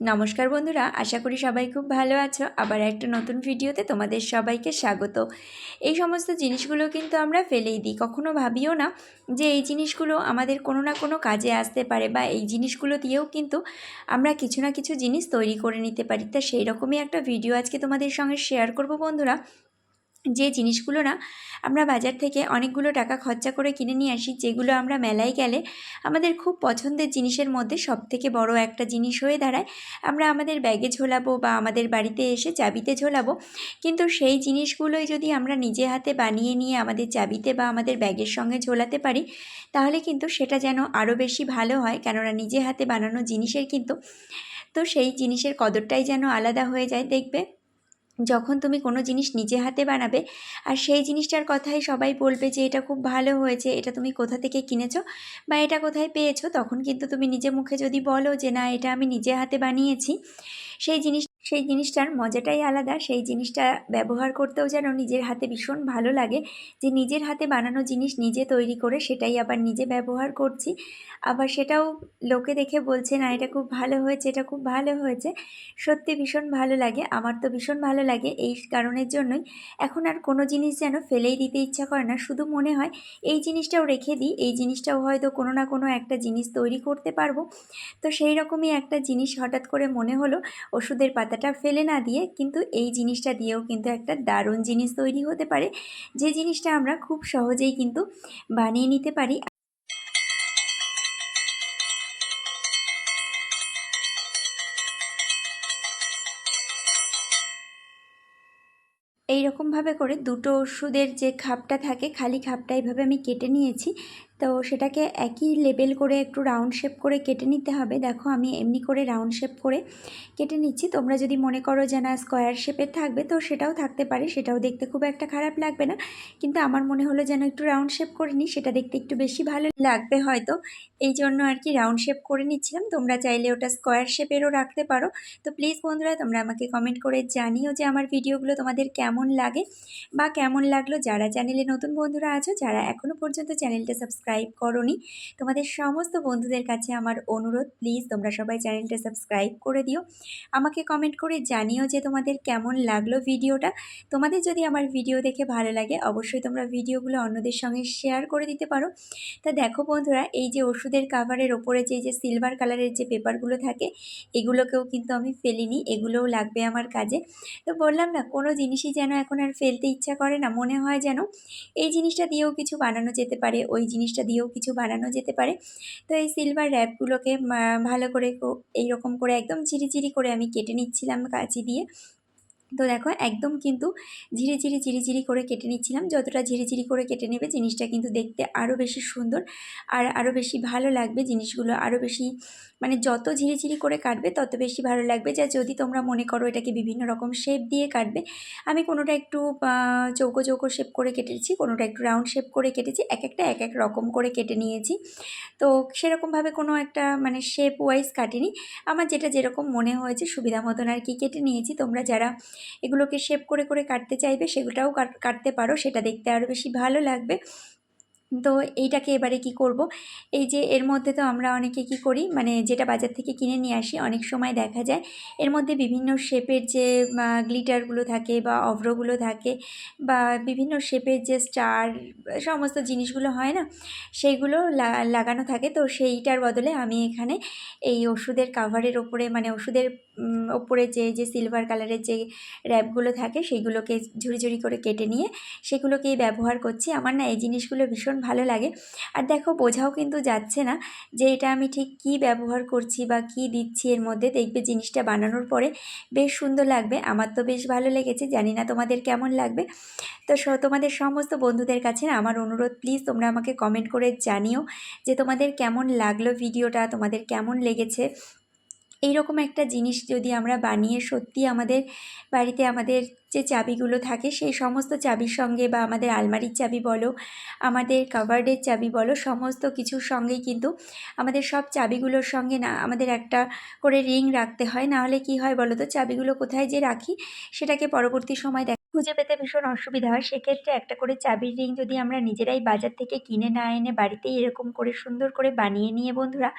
নমস্কার বন্ধুরা, আশা করি সবাই খুব ভালো আছো। আবার একটা নতুন ভিডিওতে তোমাদের সবাইকে স্বাগত। এই সমস্ত জিনিসগুলো কিন্তু আমরা ফেলেই দিই, কখনো ভাবিও না যে এই জিনিসগুলো আমাদের কোনো না কোনো কাজে আসতে পারে বা এই জিনিসগুলো দিয়েও কিন্তু আমরা কিছু না কিছু জিনিস তৈরি করে নিতে পারি। তা সেই রকমই একটা ভিডিও আজকে তোমাদের সঙ্গে শেয়ার করব বন্ধুরা। যে জিনিসগুলো না আমরা বাজার থেকে অনেকগুলো টাকা খরচা করে কিনে নিয়ে আসি, যেগুলো আমরা মেলায় গেলে আমাদের খুব পছন্দের জিনিসের মধ্যে সবথেকে বড় একটা জিনিস হয়ে দাঁড়ায়। আমরা আমাদের ব্যাগে ঝোলাবো বা আমাদের বাড়িতে এসে চাবিতে ঝোলাবো, কিন্তু সেই জিনিসগুলোই যদি আমরা নিজে হাতে বানিয়ে নিয়ে আমাদের চাবিতে বা আমাদের ব্যাগের সঙ্গে ঝোলাতে পারি, তাহলে কিন্তু সেটা যেন আরও বেশি ভালো হয়। কেননা নিজে হাতে বানানো জিনিসের কিন্তু, তো সেই জিনিসের কদরটাই যেন আলাদা হয়ে যায়, দেখবে? যখন তুমি কোনো জিনিস নিজে হাতে বানাবে, আর সেই জিনিসটার কথাই সবাই বলবে যে, এটা খুব ভালো হয়েছে, এটা তুমি কোথা থেকে কিনেছো বা এটা কোথায় পেয়েছ? তখন কিন্তু তুমি নিজে মুখে যদি বলো যে, না, এটা আমি নিজে হাতে বানিয়েছি। সেই জিনিস সেই জিনিসটার মজাটাই আলাদা, সেই জিনিসটা ব্যবহার করতেও যেন নিজের হাতে ভীষণ ভালো লাগে যে নিজের হাতে বানানো জিনিস নিজে তৈরি করে সেটাই আবার নিজে ব্যবহার করছি। আবার সেটাও লোকে দেখে বলছে, না, এটা খুব ভালো হয়েছে, এটা খুব ভালো হয়েছে। সত্যি ভীষণ ভালো লাগে, আমার তো ভীষণ ভালো লাগে এই কারণের জন্যই। এখন আর কোনো জিনিস যেন ফেলেই দিতে ইচ্ছা করে না, শুধু মনে হয় এই জিনিসটাও রেখে দিই, এই জিনিসটাও হয়তো কোনো না কোনো একটা জিনিস তৈরি করতে পারব। তো সেই রকমই একটা জিনিস হঠাৎ করে মনে হলো, ওষুধের পাতাটা ফেলে না দিয়ে কিন্তু এই জিনিসটা দিয়েও কিন্তু একটা দারুণ জিনিস তৈরি হতে পারে। যে জিনিসটা আমরা খুব সহজেই কিন্তু বানিয়ে নিতে পারি। এই রকমভাবে করে দুটো ওষুধের যে খাপটা থাকে, খালি খাপটা এইভাবে আমি কেটে নিয়েছি। তো সেটাকে একই লেবেল করে একটু রাউন্ড শেপ করে কেটে নিতে হবে। দেখো আমি এমনি করে রাউন্ড শেপ করে কেটে নিচ্ছি। তোমরা যদি মনে করো যে না স্কোয়ার শেপের থাকবে, তো সেটাও থাকতে পারে। সেটাও দেখতে খুব একটা খারাপ লাগবে না। কিন্তু আমার মনে হলো যেন একটু রাউন্ড শেপ করে নিই, সেটা দেখতে একটু বেশি ভালো লাগবে হয়তো। এই জন্য আর কি রাউন্ড শেপ করে নিচ্ছিলাম। তোমরা চাইলে ওটা স্কোয়ার শেপেরও রাখতে পারো। তো প্লিজ বন্ধুরা, তোমরা আমাকে কমেন্ট করে জানিও যে আমার ভিডিওগুলো তোমাদের কেমন লাগে বা কেমন লাগল। যারা চ্যানেলে নতুন বন্ধুরা আছো, যারা এখনও পর্যন্ত চ্যানেলটা সাবস্ক্রাইব সাবস্ক্রাইব করনি। তোমাদের সমস্ত বন্ধুদের কাছে আমার অনুরোধ প্লিজ তোমরা সবাই চ্যানেলটা সাবস্ক্রাইব করে দিও। আমাকে কমেন্ট করে জানিও যে তোমাদের কেমন লাগল ভিডিওটা। তোমাদের যদি আমার ভিডিও দেখে ভালো লাগে, অবশ্যই তোমরা ভিডিওগুলো অন্যদের সঙ্গে শেয়ার করে দিতে পারো। তা দেখো বন্ধুরা, এই যে ওষুধের কাভারের ওপরে যে যে সিলভার কালারের যে পেপারগুলো থাকে, এগুলোকেও কিন্তু আমি ফেলিনি, এগুলোও লাগবে আমার কাজে। তো বললাম না, কোনো জিনিসই যেন এখন আর ফেলতে ইচ্ছা করে না, মনে হয় যেন এই জিনিসটা দিয়েও কিছু বানানো যেতে পারে, ওই জিনিসটা জিনিসটা দিয়েও কিছু বানানো যেতে পারে। তো এই সিলভার র্যাপগুলোকে ভালো করে এইরকম করে একদম চিরিচিরি করে আমি কেটে নিচ্ছিলাম কাঁচি দিয়ে। তো দেখো একদম কিন্তু ঝিরি ঝিরি ঝিরি ঝিরি করে কেটে নিচ্ছিলাম। যতটা ঝিরি ঝিরি করে কেটে নেবে জিনিসটা কিন্তু দেখতে আরও বেশি সুন্দর আর আরও বেশি ভালো লাগবে জিনিসগুলো। আরও বেশি মানে যত ঝিরি ঝিরি করে কাটবে তত বেশি ভালো লাগবে। যা যদি তোমরা মনে করো এটাকে বিভিন্ন রকম শেপ দিয়ে কাটবে, আমি কোনোটা একটু চৌকো চৌকো শেপ করে কেটেছি, কোনোটা একটু রাউন্ড শেপ করে কেটেছি, এক একটা, এক এক রকম করে কেটে নিয়েছি। তো সেরকমভাবে কোনো একটা মানে শেপ ওয়াইজ কাটিনি। আমার যেটা যেরকম মনে হয়েছে সুবিধা মতন আর কি কেটে নিয়েছি। তোমরা যারা এগুলোকে শেপ করে করে কাটতে চাইবে সেগুলোটাও কাটতে পারো, সেটা দেখতে আরও বেশি ভালো লাগবে। তো এইটাকে এবারে কি করব? এই যে এর মধ্যে তো আমরা অনেকে কি করি? মানে যেটা বাজার থেকে কিনে নিয়ে আসি, অনেক সময় দেখা যায় এর মধ্যে বিভিন্ন শেপের যে গ্লিটারগুলো থাকে বা অভ্রগুলো থাকে বা বিভিন্ন শেপের যে স্টার সমস্ত জিনিসগুলো হয় না? সেইগুলো লাগানো থাকে। তো সেইটার বদলে আমি এখানে এই ওষুধের কাভারের ওপরে মানে ওষুধের ওপরে যে যে সিলভার কালারের যে র্যাপগুলো থাকে, সেইগুলোকে ঝুড়ি ঝুড়ি করে কেটে নিয়ে সেগুলোকেই ব্যবহার করছি। আমার না এই জিনিসগুলো ভীষণ ভালো লাগে। আর দেখো বোঝাও কিন্তু যাচ্ছে না যে এটা আমি ঠিক কি ব্যবহার করছি বা কি দিচ্ছি এর মধ্যে। দেখবে জিনিসটা বানানোর পরে বেশ সুন্দর লাগবে। আমার তো বেশ ভালো লেগেছে। জানি না তোমাদের কেমন লাগবে। তো তোমাদের সমস্ত বন্ধুদের কাছে আমার অনুরোধ, প্লিজ তোমরা আমাকে কমেন্ট করে জানিও যে তোমাদের কেমন লাগল ভিডিওটা, তোমাদের কেমন লেগেছে। এইরকম একটা জিনিস যদি আমরা বানিয়ে সত্যি আমাদের বাড়িতে আমাদের যে চাবিগুলো থাকে, সেই সমস্ত চাবির সঙ্গে বা আমাদের আলমারির চাবি বলো, আমাদের কাভার্ডের চাবি বলো, সমস্ত কিছুর সঙ্গেই কিন্তু আমাদের সব চাবিগুলোর সঙ্গে না আমাদের একটা করে রিং রাখতে হয়। নাহলে কি হয় বলো তো, চাবিগুলো কোথায় যে রাখি, সেটাকে পরবর্তী সময় খুঁজে পেতে ভীষণ অসুবিধা হয়। সেক্ষেত্রে একটা করে চাবির রিং যদি আমরা নিজেরাই বাজার থেকে কিনে না এনে বাড়িতেই এরকম করে সুন্দর করে বানিয়ে নিয়ে বন্ধুরা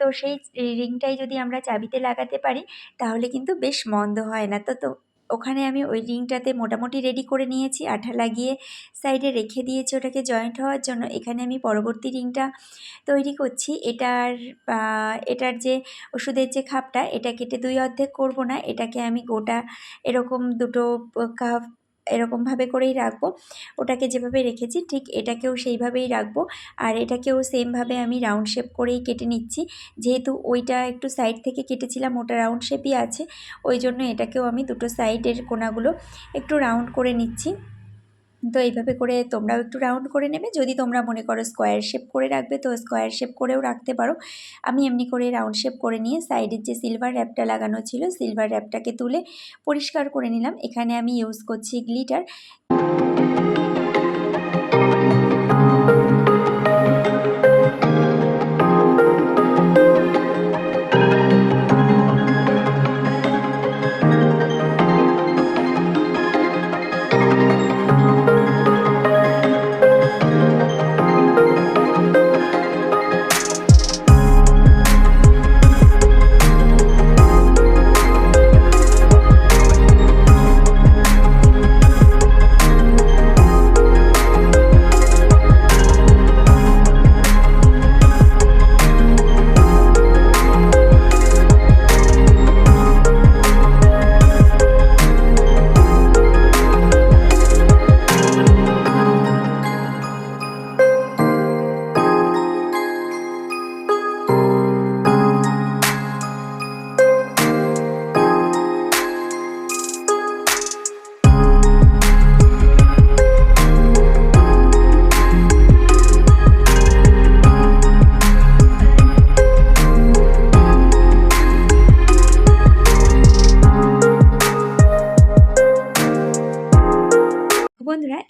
তো সেই রিংটাই যদি আমরা চাবিতে লাগাতে পারি, তাহলে কিন্তু বেশ মন্দ হয় না। তো তো ওখানে আমি ওই রিংটাতে মোটামুটি রেডি করে নিয়েছি। আঠা লাগিয়ে সাইডে রেখে দিয়েছি ওটাকে জয়েন্ট হওয়ার জন্য। এখানে আমি পরবর্তী রিংটা তৈরি করছি। এটার এটার যে ওষুধের যে খাপটা, এটা কেটে দুই অর্ধেক করব না। এটাকে আমি গোটা এরকম দুটো কাপ এরকমভাবে করেই রাখব। ওটাকে যেভাবে রেখেছি ঠিক এটাকেও সেইভাবেই রাখব। আর এটাকেও সেমভাবে আমি রাউন্ড শেপ করেই কেটে নিচ্ছি। যেহেতু ওইটা একটু সাইড থেকে কেটেছিলাম, ওটা রাউন্ড শেপই আছে। ওই জন্য এটাকেও আমি দুটো সাইডের কোনাগুলো একটু রাউন্ড করে নিচ্ছি। তো এইভাবে করে তোমরাও একটু রাউন্ড করে নেবে। যদি তোমরা মনে করো স্কোয়ার শেপ করে রাখবে, তো স্কোয়ার শেপ করেও রাখতে পারো। আমি এমনি করে রাউন্ড শেপ করে নিয়ে সাইডের যে সিলভার র্যাপটা লাগানো ছিল সিলভার র্যাপটাকে তুলে পরিষ্কার করে নিলাম। এখানে আমি ইউজ করছি গ্লিটার বন্ধুরা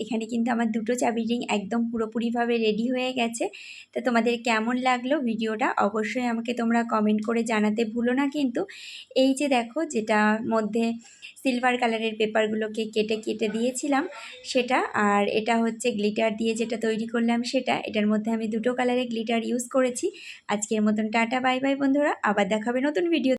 এখানে কিন্তু আমার দুটো চাবি রিং একদম পুরোপুরিভাবে রেডি হয়ে গেছে। তো তোমাদের কেমন লাগল ভিডিওটা অবশ্যই আমাকে তোমরা কমেন্ট করে জানাতে ভুলো না কিন্তু। এই যে দেখো যেটা মধ্যে সিলভার কালারের পেপারগুলোকে কেটে কেটে দিয়েছিলাম সেটা আর এটা হচ্ছে গ্লিটার দিয়ে যেটা তৈরি করলাম সেটা। এটার মধ্যে আমি দুটো কালারের গ্লিটার ইউজ করেছি। আজকের মতন টাটা বাই বাই বন্ধুরা। আবার দেখাবে নতুন ভিডিও